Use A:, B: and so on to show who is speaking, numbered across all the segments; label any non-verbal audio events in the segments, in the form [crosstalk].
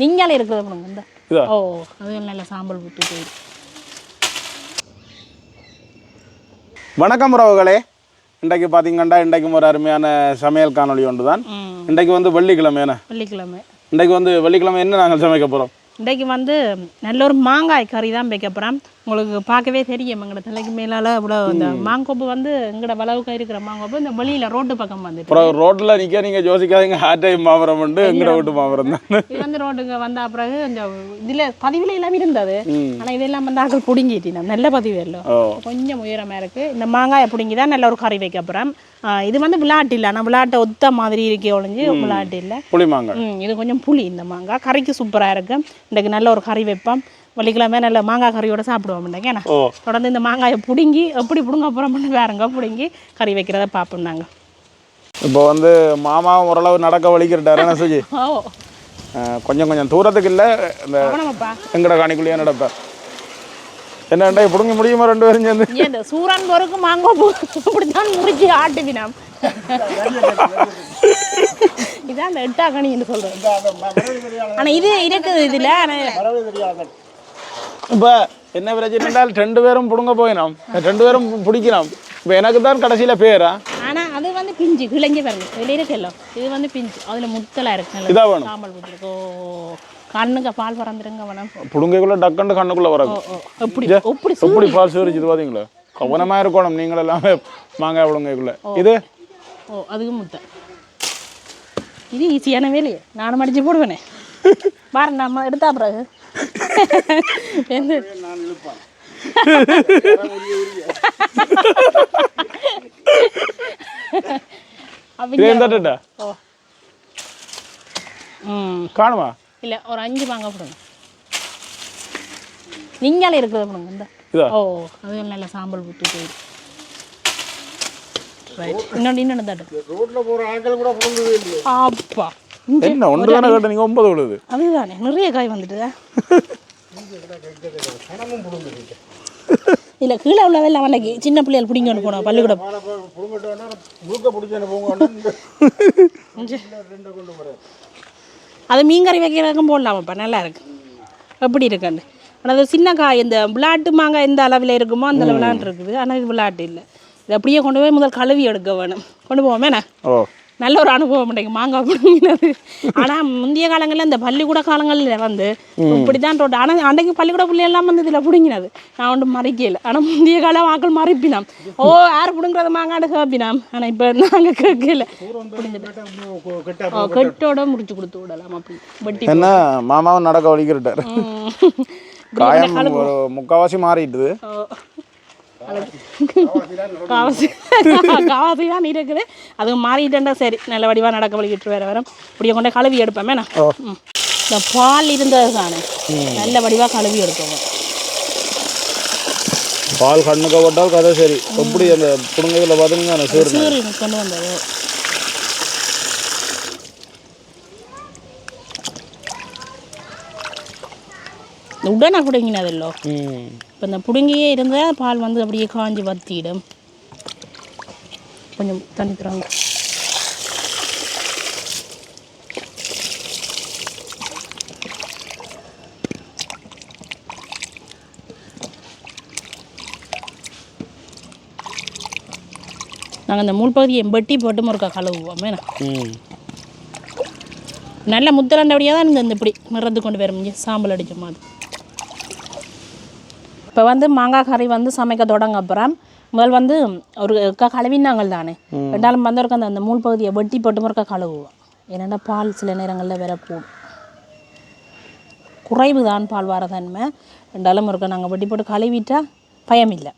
A: நீங்களே இருக்கிறது பண்ணுங்க இந்த.
B: இதா.
A: ஓ அது நல்ல சாம்பல் விட்டு போயிடும்
B: வணக்கம் உறவுகளே. இன்றைக்கு பார்த்தீங்கன்னா இன்றைக்கும் ஒரு அருமையான சமையல் காணொளி ஒன்று தான் இன்றைக்கு வந்து வெள்ளிக்கிழமை என்ன?
A: வெள்ளிக்கிழமை.
B: இன்றைக்கு வந்து வெள்ளிக்கிழமை என்ன நாங்கள் சமைக்க போகிறோம்
A: இன்றைக்கு வந்து நல்ல ஒரு மாங்காய் கறி தான் வைக்க போகிறோம் உங்களுக்கு பார்க்கவே தெரியும் எங்களோட தலைக்கு மேலால் இவ்வளோ இந்த மாங்கொப்பு வந்து எங்களோட வளவுக்கு இருக்கிற மாங்கொப்பு இந்த வெளியில் ரோட்டு பக்கம் வந்துட்டு
B: அப்புறம் ரோட்டில் நிற்க நீங்கள் யோசிக்காதீங்க ஹார்டை மாமரம் உண்டு எங்கட வீட்டு மாமரம் தான். [laughs]
A: இது வந்து ரோட்டுக்கு வந்த பிறகு இந்த இதில் பதிவில் எல்லாம் இருந்தது. ஆனால் இதெல்லாம் வந்து ஆக்கள் பிடுங்கிட்டினோம் நல்ல பதிவு இல்லை. கொஞ்சம் உயரமாக இருக்குது இந்த மாங்காயை பிடுங்கி தான் நல்ல ஒரு கறி வைக்க போகிறோம் இது வந்து விளாட்டு இல்லை ஆனால் விளாட்டை ஒத்த மாதிரி இருக்கே ஒழிஞ்சு விளாட்டு இல்லை.
B: புளிமாங்க
A: ம் இது கொஞ்சம் புளி இந்த மாங்காய். கறிக்கு சூப்பராக இருக்கு. இன்றைக்கு நல்ல ஒரு கறி வைப்போம். வெள்ளிக்கிழமை நல்ல மாங்காய் கறியோட சாப்பிடுவோம் இன்றைக்கு
B: ஓ.
A: தொடர்ந்து இந்த மாங்காயை பிடுங்கி எப்படி பிடுங்க அப்புறம் வேறங்க பிடுங்கி கறி வைக்கிறத பார்ப்போம் நாங்கள்
B: இப்போ வந்து மாமாவும் ஓரளவு நடக்க வலிக்கிறட்டாரு என்ன அஹ், கொஞ்சம் கொஞ்சம் தூரத்துக்கு இல்லை இந்த எங்கட காணிக்குள்ளேயே நடப்பேன் என்னண்டா பிடுங்க முடியுமா ரெண்டு பேரும் சேர்ந்து?
A: சூரன் பொறுக்கு மாங்காய் பூ இப்படித்தான் முறிச்சு ஆட்டுவினாம். இதான் அந்த எட்டாக்கணின்னு சொல்கிறேன் ஆனால் இது இருக்குது இதில் ஆனால்
B: இப்போ என்ன பிரச்சனை என்றால் ரெண்டு பேரும் பிடுங்க போயினோம். ரெண்டு பேரும் பிடிக்கணும் இப்போ எனக்கு தான் கடைசியில் பேரா?
A: ஆனால் அது வந்து பிஞ்சு. கிழஞ்சி பாருங்க இதில் இருக்குல்ல. இது வந்து பிஞ்சு. அதில் முத்தலாக இருக்கு. நல்ல
B: இதா வேணும்.
A: சாம்பல் விட்டுருக்கோ கண்ணுக்கு பால் பறந்துருங்க வேணாம்.
B: பிடுங்கைக்குள்ளே டக்குன்னு கண்ணுக்குள்ளே
A: ஓ எப்படி
B: இதா?
A: எப்படி
B: எப்படி பால் சேரிச்சுது பார்த்தீங்களா கவனமாக இருக்கணும். நீங்கள் எல்லாமே மாங்காய் பிடுங்கைக்குள்ளே. இது
A: ஓ அதுக்கு முத்தை இது ஈஸியான வேலையே. நானும் அடிச்சு போடுவேனே. பாரு நம்ம எடுத்தா பிறகு. எந்த
B: காணுமா?
A: இல்லை ஒரு அஞ்சு மாங்க போடுங்க. நீங்களே இருக்கிறத போடுங்க இந்த. ஓ அது நல்ல சாம்பல் விட்டு போயிடும். இன்னொன்று தட்டு
C: ஆட்கள் கூட
B: என்ன ஒன்று தானே கேட்ட நீங்கள் ஒன்பது விழுது.
A: அதுதானே நிறைய காய் வந்துட்டு. இல்லை கீழே உள்ளதெல்லாம் அன்னைக்கு சின்ன பிள்ளைகள் பிடிங்கொண்டு போனோம் பள்ளிக்கூடம். அது மீன் கறி வைக்கிறதுக்கும் போடலாமாப்பா நல்லா இருக்கு. எப்படி இருக்குன்னு. ஆனால் அது சின்ன காய் இந்த விளாட்டு மாங்காய் எந்த அளவில் இருக்குமோ அந்த அளவிலான் இருக்குது. ஆனால் இது விளாட்டு இல்லை. இது அப்படியே கொண்டு போய் முதல் கழுவி எடுக்க வேணும். கொண்டு போவோமேண்ணா
B: ஓ.
A: நல்ல ஒரு அனுபவம் இன்றைக்கு மாங்காய் பிடிங்கினது ஆனால் முந்தைய காலங்களில் இந்த பள்ளிக்கூட காலங்களில் வந்து இப்படி தான் ரோட்டு ஆனால் அன்றைக்கு பள்ளிக்கூட பிள்ளையெல்லாம் வந்து இதில் பிடிங்கினது. நான் ஒன்றும் மறைக்கல. ஆனால் முந்தைய காலம் ஆக்கள் மறைப்பினாம். ஓ யார் பிடுங்குறது மாங்காடு கேப்பினாம். ஆனால் இப்போ நாங்கள் கேட்கல. கெட்டோட முடிச்சு கொடுத்து விடலாம் அப்படி. வெட்டி
B: என்ன மாமாவும் நடக்க வலிக்கிறட்டாரு
A: ம்.
B: காயம் ஒரு முக்கால்வாசி மாறிட்டுது.
A: காவாசி [laughs] காவாசி தான் இருக்குது அது மாறிட்டேன்டா சரி. நல்ல வடிவாக நடக்க வலிக்கிட்டு வேற வரும் இப்படியே கொண்டே கழுவி எடுப்பேன். நான் இந்த பால் இருந்தது தானே. நல்ல வடிவாக கழுவி எடுக்கணும்
B: பால் கண்ணுக்கு போட்டால் கதை சரி. எப்படி அந்த பிடுங்கையில் பார்த்தீங்கன்னா சீரு
A: கொண்டு வந்தது. இந்த உடனே பிடுங்கினதில்லோ. இப்போ இந்த பிடுங்கியே இருந்தால் பால் வந்து அப்படியே காஞ்சி வத்திடும். கொஞ்சம் தண்ணி தராங்க. நாங்கள் இந்த முள் பகுதியை வெட்டி போட்டு முறுக்கா கழுவுவோம். வேணா நல்ல முத்தரண்டபடியாக தான் இந்த இந்த இப்படி நிறந்து கொண்டு வரும். சாம்பல் அடித்த மாதிரி. இப்போ வந்து மாங்காய் கறி வந்து சமைக்க தொடங்க அப்புறம் முதல் வந்து ஒரு க கழுவினாங்கள் தானே ரெண்டாலும் வந்து அந்த அந்த மூல் பகுதியை வெட்டி போட்டு முறுக்க கழுவுவோம். ஏன்னா பால் சில நேரங்களில் வேற போடும் குறைவு தான் பால் வர தன்மை ரெண்டாலும் இருக்க நாங்கள் வெட்டி போட்டு கழுவிட்டா பயம் இல்லை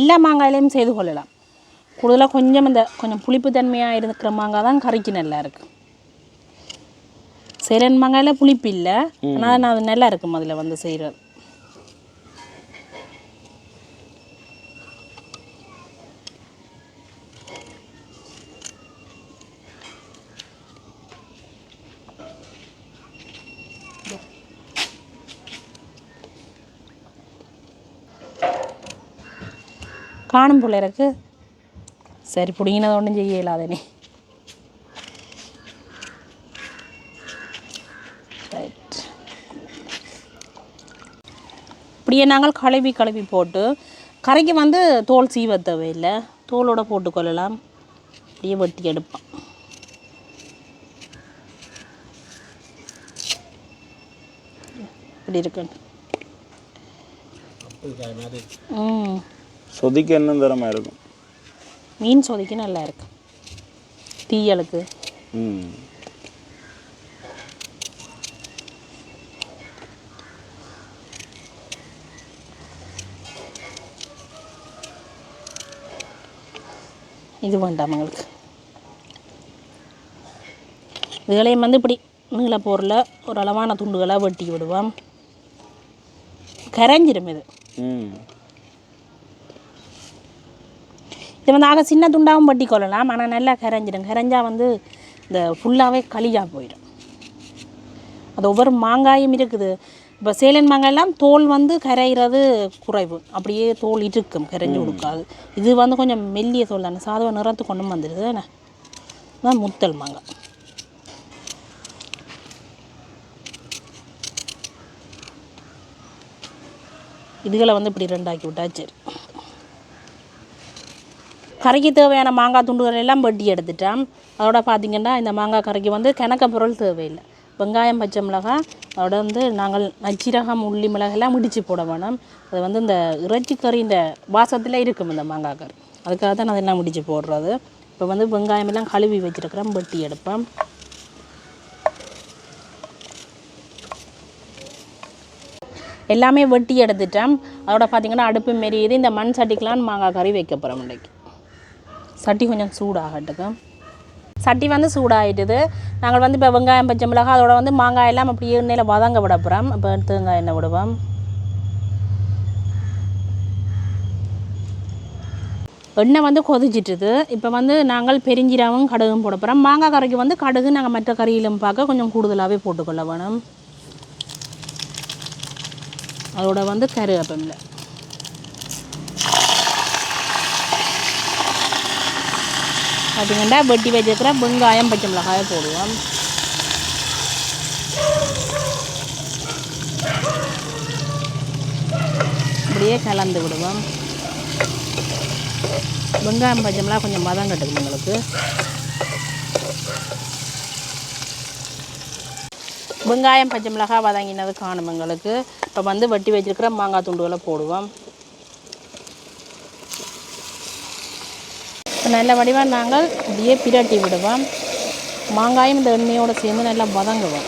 A: எல்லா மாங்காயிலையும் செய்து கொள்ளலாம். கூடுதலாக கொஞ்சம் இந்த கொஞ்சம் புளிப்பு தன்மையாக இருக்கிற மாங்காய் தான் கறிக்கு நல்லா இருக்கு. சேரன் மாங்காயில் புளிப்பு இல்லை. ஆனால் நான் அது நல்லா இருக்கும் அதில் வந்து செய்கிறது காணும் போல இருக்கு. சரி பிடிங்கினது ஒன்றும் ரைட் இப்படியே நாங்கள் கழுவி கழுவி போட்டு கரைக்கு வந்து தோல் சீவ தேவையில்லை. தோலோடு போட்டுக்கொள்ளலாம் அப்படியே வெட்டி எடுப்போம். இப்படி இருக்கு. ம்.
B: என்ன தரமாக இருக்கும்?
A: மீன் சொதிக்க நல்லா இருக்கும் தீயலுக்கு.
B: ம்.
A: இது வேண்டாம் எங்களுக்கு இதுகளையும் வந்து இப்படி நீள பொருளை ஒரு அளவான துண்டுகளாக வெட்டி விடுவோம். கரைஞ்சிரும் இது. இது வந்து ஆக சின்ன துண்டாகவும் வெட்டி கொள்ளலாம் ஆனால் நல்லா கரைஞ்சிடும் கரைஞ்சா வந்து இந்த ஃபுல்லாகவே களியாக போயிடும் அது ஒவ்வொரு மாங்காயும் இருக்குது. இப்போ சேலன் மாங்காயெல்லாம் தோல் வந்து கரைகிறது குறைவு. அப்படியே தோல் இருக்கும் கரைஞ்சி கொடுக்காது. இது வந்து கொஞ்சம் மெல்லிய தோல் தானே. சாதவ நிறத்து கொண்டு வந்துடுது என்ன முத்தல் மாங்காய். இதுகளை வந்து இப்படி ரெண்டாக்கி விட்டா சரி கறிக்கு தேவையான மாங்காய் துண்டுகள் எல்லாம் வெட்டி எடுத்துட்டேன். அதோட பார்த்தீங்கன்னா இந்த மாங்காய் கறிக்கு வந்து கிணக்க பொருள் தேவையில்லை. வெங்காயம் பச்சை மிளகாய் அதோட வந்து நாங்கள் நச்சீரகம் உள்ளி மிளகெல்லாம் இடித்து போட வேணும். அது வந்து இந்த இறைச்சி கறின்ற வாசத்தில் இருக்கும் இந்த மாங்காய் கறி. அதுக்காக தான் நான் அதெல்லாம் முடித்து போடுறது. இப்போ வந்து வெங்காயம் எல்லாம் கழுவி வச்சுருக்கிறேன். வெட்டி எடுப்பேன். எல்லாமே வெட்டி எடுத்துட்டேன். அதோட பார்த்தீங்கன்னா அடுப்பு மெரியுது. இந்த மண் சட்டிக்கெலாம் மாங்காய் கறி வைக்க போகிறோம் இன்றைக்கு சட்டி கொஞ்சம் சூடாகட்டுக்கு சட்டி வந்து சூடாயிட்டுது. நாங்கள் வந்து இப்போ வெங்காயம் பச்சை மிளகாய் அதோட வந்து மாங்காய் எல்லாம் அப்படி எண்ணெயில் வதங்க விட போகிறோம் இப்போ தேங்காய் எண்ணெய் விடுவோம் எண்ணெய் வந்து கொதிச்சிட்டுது. இப்போ வந்து நாங்கள் பெருஞ்சீரகம் கடுகும் போட போகிறோம் மாங்காய் கறிக்கு வந்து கடுகு நாங்கள் மற்ற கறியிலும் பார்க்க கொஞ்சம் கூடுதலாகவே போட்டுக்கொள்ள வேணும். அதோட வந்து கருவேப்பமில்லை பார்த்தீங்கன்னா வெட்டி வச்சிருக்கிற வெங்காயம் பச்சை மிளகாயை போடுவோம். அப்படியே கலந்து விடுவோம். வெங்காயம் பச்சை மிளகா கொஞ்சம் மதம் கட்டுக்கும் உங்களுக்கு. வெங்காயம் பச்சை மிளகாய் வதங்கினது காணும் எங்களுக்கு. இப்போ வந்து வெட்டி வச்சிருக்கிற மாங்காய் துண்டுகளை போடுவோம். நல்ல வடிவாக நாங்கள் அப்படியே பிரட்டி விடுவோம். மாங்காயும் இந்த எண்ணெயோடு சேர்ந்து நல்லா வதங்குவோம்.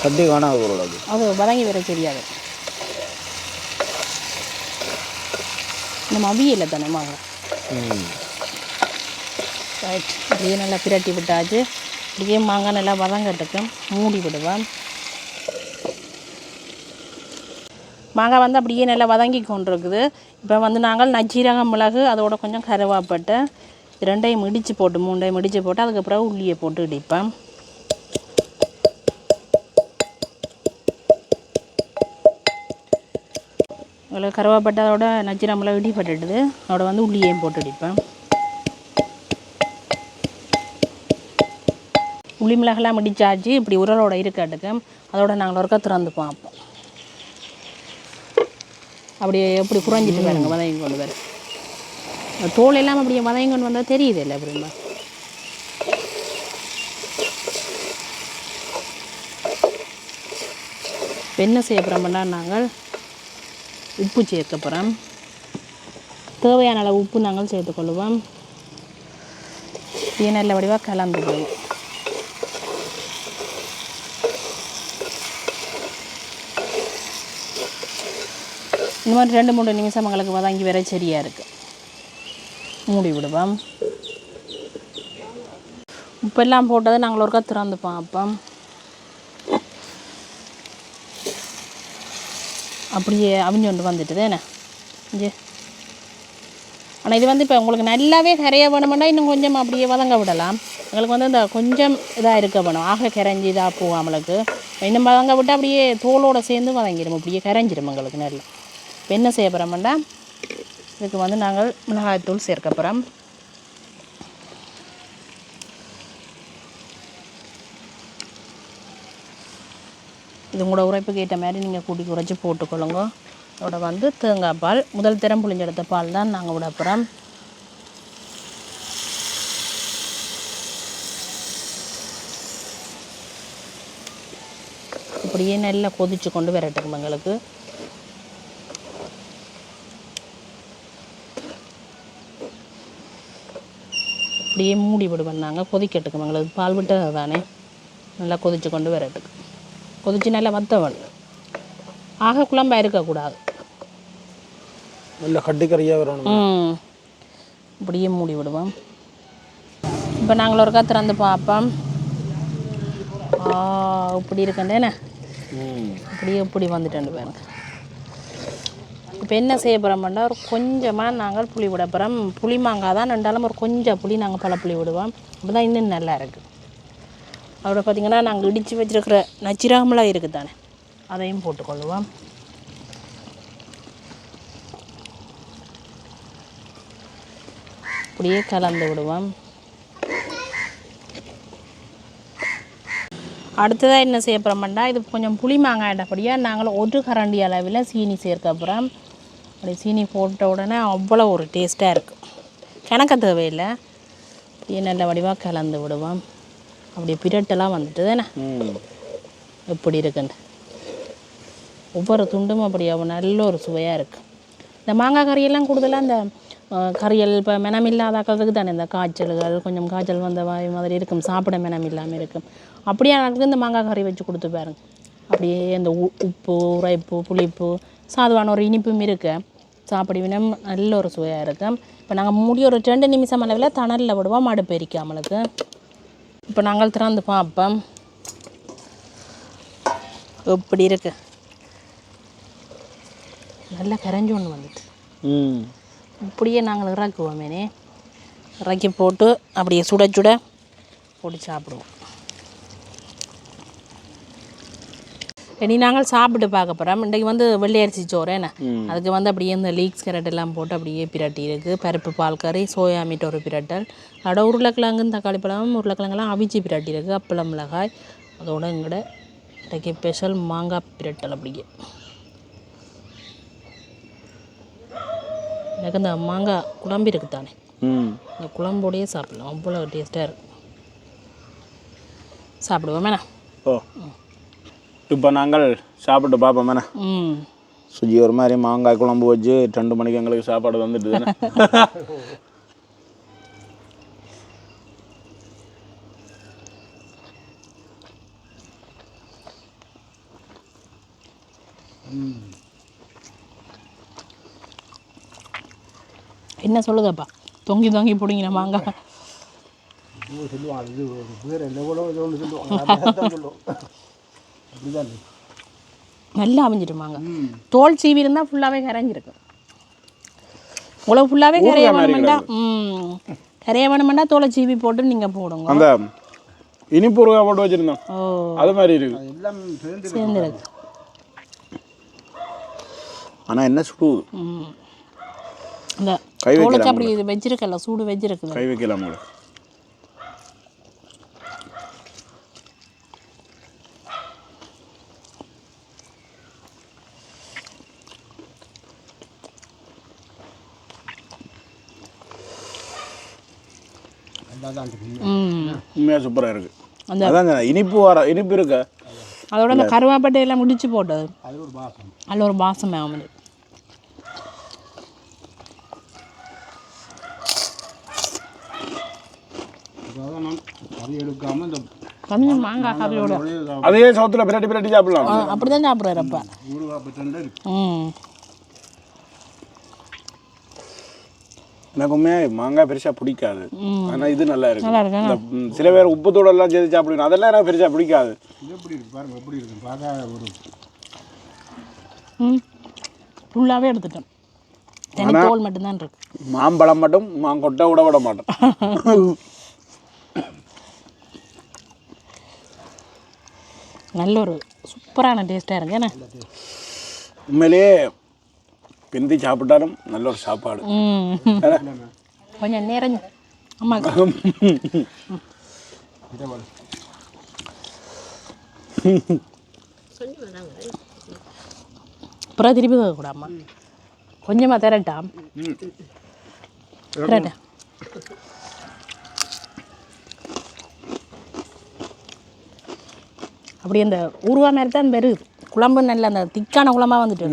B: சட்டி காணாது
A: அது வதங்கி வர தெரியாது. நம்ம அவியலை தானே மாங்காய் ரைட் அப்படியே நல்லா பிரட்டி விட்டாச்சு. அப்படியே மாங்காய் நல்லா வதங்கட்டுக்கு மூடி விடுவேன் மாங்காய் வந்து அப்படியே நல்லா வதங்கி கொண்டிருக்குது. இப்போ வந்து நாங்கள் நச்சீரகம் மிளகு அதோட கொஞ்சம் கருவாப்பட்டை ரெண்டையும் இடித்து போட்டு மூண்டையும் இடித்து போட்டு அதுக்கப்புறம் உள்ளியை போட்டு இடிப்பேன். உங்களுக்கு கருவாப்பட்டை அதோட நச்சீரகம் மிளகு இடிப்பட்டுடுது அதோட வந்து உள்ளியையும் போட்டு இடிப்பேன். புளி மிளகெல்லாம் மிடிச்சாச்சு இப்படி உரலோட இருக்கட்டுக்கு. அதோட நாங்கள் ஒருக்கா திறந்து பார்ப்போம். அப்படியே எப்படி குறைஞ்சிட்டு பாருங்க வதங்கி கொண்டு வர தோல் எல்லாம் அப்படியே வதங்கி கொண்டு வந்தால் தெரியுது இல்லை அப்படிமா என்ன செய்ய போகிறோம்னா நாங்கள் உப்பு சேர்க்க போகிறோம் தேவையான அளவு உப்பு நாங்கள் சேர்த்துக்கொள்வோம் இது நல்ல வடிவாக கலந்துடுவோம் இந்த மாதிரி ரெண்டு மூணு நிமிஷம் எங்களுக்கு வதங்கி வர சரியாக இருக்குது மூடி விடுவோம். உப்பெல்லாம் போட்டதை நாங்கள் ஒருக்கா திறந்து பார்ப்போம். அப்படியே அவிஞ்சு கொண்டு வந்துட்டுது என்ன? இங்கே. ஆனால் இது வந்து இப்போ உங்களுக்கு நல்லாவே கரைய வேணுமெண்டா இன்னும் கொஞ்சம் அப்படியே வதங்க விடலாம். எங்களுக்கு வந்து இந்த கொஞ்சம் இதாக இருக்க வேணும். ஆக கரைஞ்சி இதாக போகும் நம்மளுக்கு இன்னும் வதங்க விட்டு அப்படியே தோலோடு சேர்ந்து வதங்கிடும். அப்படியே கரைஞ்சிடும் எங்களுக்கு நல்லா. இப்போ என்ன செய்ய போகிறோம்னா இதுக்கு வந்து நாங்கள் மிளகாய்த்தூள் சேர்க்க போகிறோம் இது உங்களோட உரைப்புக்கு ஏற்ற மாதிரி நீங்கள் கூட்டி குறைச்சி போட்டுக்கொள்ளுங்க அதோட வந்து தேங்காய் பால் முதல் திறம் புளிஞ்செடுத்த பால் தான் நாங்கள் விட போகிறோம் அப்படியே நல்லா கொதிச்சு கொண்டு வரட்டும் எங்களுக்கு. அப்படியே மூடி விடுவேன் நாங்கள் கொதிக்கட்டுக்கு எங்களுக்கு பால் விட்டது தானே. நல்லா கொதிச்சு கொண்டு வரட்டுக்கு. கொதிச்சு நல்லா வத்தவன். ஆக குழம்பா இருக்கக்கூடாது.
B: நல்ல கட்டிக்கறியாக வரணும்.
A: இப்படியே மூடி விடுவோம் இப்போ நாங்கள் ஒருக்கா திறந்து பார்ப்போம். ஆ இப்படி இருக்கண்டேண்ணே
B: ம்.
A: அப்படியே இப்படி வந்துட்டு பாருங்க. இப்போ என்ன செய்ய போகிறோம்னா ஒரு கொஞ்சமாக நாங்கள் புளி விட போகிறோம் புளி மாங்காய் தான் ரெண்டாலும் ஒரு கொஞ்சம் புளி நாங்கள் பல புளி விடுவோம். அப்போ தான் இன்னும் நல்லா இருக்குது அதோட பார்த்திங்கன்னா நாங்கள் இடித்து வச்சிருக்கிற நச்சிராமலாக இருக்குது தானே அதையும் போட்டுக்கொள்ளுவோம். அப்படியே கலந்து விடுவோம். அடுத்ததாக என்ன செய்ய போகிறோம்னா இது கொஞ்சம் புளி மாங்காயிட்டபடியாக நாங்கள் ஒரு கரண்டி அளவில் சீனி சேர்க்க போகிறோம் அப்படி சீனி போட்ட உடனே அவ்வளோ ஒரு டேஸ்ட்டாக இருக்கும் கணக்க தேவையில்லை. அப்படியே நல்ல வடிவாக கலந்து விடுவோம். அப்படியே பிரட்டெல்லாம் வந்துட்டு தானே? எப்படி இருக்குன்னு. ஒவ்வொரு துண்டும் அப்படி நல்ல ஒரு சுவையாக இருக்குது இந்த மாங்காய் கறியெல்லாம் கூடுதலாக இந்த கறியல் இப்போ மெனம் இல்லாதாக்கிறதுக்கு தானே இந்த காய்ச்சல்கள் கொஞ்சம் காய்ச்சல் வந்த மாதிரி இருக்கும். சாப்பிட மெனம் இல்லாமல் இருக்கும். அப்படியே எனக்கு இந்த மாங்காய் கறி வச்சு கொடுத்து பாருங்க. அப்படியே இந்த உ- உப்பு உரைப்பு புளிப்பு சாதுவான ஒரு இனிப்பும் இருக்கு. சாப்பிட வினம் நல்ல ஒரு சுவையாக இருக்கும் இப்போ நாங்கள் மூடி ஒரு ரெண்டு நிமிஷம் அளவில் தணலில் விடுவோம் அடுப்பு எரிக்காமலுக்கு இப்போ நாங்கள் திறந்து பார்ப்போம். எப்படி இருக்கு? நல்லா கரைஞ்சி ஒன்று வந்துட்டு. இப்படியே நாங்கள் இறக்குவோமேனே இறக்கி போட்டு அப்படியே சுட சுட போட்டு சாப்பிடுவோம். இனி நாங்கள் சாப்பிட்டு பார்க்க போகிறோம் இன்றைக்கு வந்து வெள்ளை அரிசி சோறு என்ன? அதுக்கு வந்து அப்படியே இந்த லீக்ஸ் கேரட் எல்லாம் போட்டு அப்படியே பிரட்டி இருக்குது பருப்பு பால் கறி சோயா மீட் ஒரு பிரட்டல். அதோட உருளைக்கிழங்கு தக்காளி பழம் உருளைக்கிழங்கெல்லாம் அவிச்சி பிரட்டி இருக்குது அப்பளம் மிளகாய். அதோட எங்கட இன்றைக்கு ஸ்பெஷல் மாங்காய் பிரட்டல் அப்படியே. எனக்கு இந்த மாங்காய் குழம்பு இருக்குது தானே? இந்த குழம்போடையே சாப்பிடலாம். அவ்வளோ டேஸ்ட்டாக இருக்கும் சாப்பிடுவோமேண்ணா
B: ஓ இப்போ நாங்கள் சாப்பிட்டு பார்ப்போம் மேனே
A: ம்.
B: சுஜி ஒரு மாதிரி மாங்காய் குழம்பு வச்சு ரெண்டு மணிக்கு எங்களுக்கு சாப்பாடு வந்துட்டு
A: என்ன சொல்லுதப்பா? தொங்கி தொங்கி பிடிங்கின மாங்காய்.
C: சொல்லுவாங்க
A: நல்லா அமைஞ்சிட்டு மாங்காய் தோல் சீவி இருந்தால் ஃபுல்லாகவே கரைஞ்சிருக்கு. உங்களை ஃபுல்லாகவே கரைய வேணுமெண்டா ம். கரைய வேணுமெண்டா தோலை சீவி போட்டு நீங்கள் போடுங்க.
B: அந்த இனிப்பு ஊறுகாய் போட்டு வச்சுருந்தோம்.
A: ஓ.
B: அது மாதிரி இருக்கு.
A: சேர்ந்துருக்கு
B: ஆனால் என்ன சுடுது
A: ம். இந்த
B: கை
A: தோலை
B: வைக்கலாம்
A: அப்படி இது வச்சிருக்கல சூடு வச்சிருக்குது.
B: கை வைக்கலாம் உங்களுக்கு
C: எல்லாம் தான் இருக்கு
A: ம்
B: உண்மையாக சூப்பராக இருக்கு.
A: அந்த
B: அதான் சொன்னேன், இனிப்பு வர இனிப்பு இருக்க?
A: அதோட அந்த கருவாப்பட்டையெல்லாம் முடிச்சு போட்டது
C: அது. ஒரு பாசம்.
A: அதில் ஒரு பாசம் ஆகுது. கொஞ்சம் மாங்காய் கறியோட.
B: அதே சவுத்தில் பிரட்டி பிரட்டி சாப்பிடலாம்.
A: அப்படி தான்
C: இருக்கு.
A: ம்.
B: எனக்கு உண்மையாக மாங்காய் பெருசாக பிடிக்காது. ஆனால் இது நல்லா இருக்கு.
A: நல்லா இருக்கு?
B: இந்த, ம், சில பேர் உப்புத்தோடு எல்லாம் சேர்த்து சாப்பிடுவேன் அதெல்லாம் எனக்கு பெருசாக பிடிக்காது.
C: இது எப்படி இருக்கு? பாருங்க எப்படி இருக்கு? பார்க்க ஒரு
A: ம். ஃபுல்லாகவே எடுத்துட்டேன். தனி தோல் மட்டும்தான் இருக்கு.
B: மாம்பழம் மட்டும் மாங்கொட்டை விட விட மாட்டேன். [laughs]
A: நல்ல ஒரு சூப்பரான டேஸ்ட்டாக இருக்கு. ஏன்னா
B: உண்மையிலேயே பிந்தி சாப்பிட்டாலும் நல்ல ஒரு சாப்பாடு.
A: கொஞ்சம்
C: இடவல்
A: அப்புறம் திருப்பி கேட்கக்கூடாமா கொஞ்சமாக திரட்டாம் திரட்டா. அப்படி அந்த உருவா மாதிரி தான் பெரு குழம்பு நல்ல அந்த திக்கான குழம்பா வந்துட்டு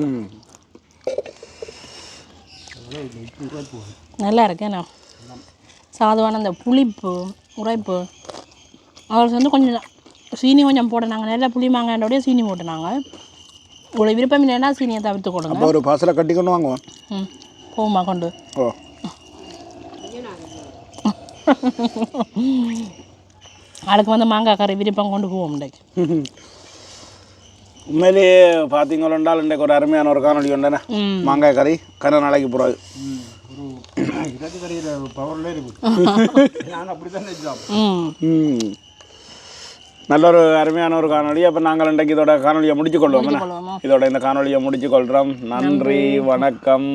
A: நல்லா இருக்கு என்ன சாதுவான அந்த புளிப்பு உரைப்பு. அவங்களுக்கு வந்து கொஞ்சம் சீனி கொஞ்சம் போட்டினாங்க. நல்லா புளி மாங்காயோடய சீனி போட்டுனாங்க. உங்களுக்கு விருப்பம் இல்லைன்னா சீனியை தவிர்த்து கொடுங்க.
B: ஒரு பாசலை கட்டி கொண்டு வாங்குவோம்
A: ம் போமா கொண்டு
B: ஓ.
A: அதுக்கு வந்து மாங்காய் கறி விருப்பம் கொண்டு போவோம் [laughs]
B: உண்மையிலேயே பார்த்தீங்களென்றால் இன்றைக்கு ஒரு அருமையான ஒரு காணொலி உண்டன மாங்காய் கறி கரை நாளைக்கு போகிறாது நல்ல ஒரு அருமையான ஒரு காணொளி. அப்போ நாங்கள் இன்றைக்கு இதோட காணொலியை முடிச்சு?
A: கொள்வோமா
B: இதோட இந்த காணொலியை முடிச்சு கொள்கிறோம். நன்றி. வணக்கம்.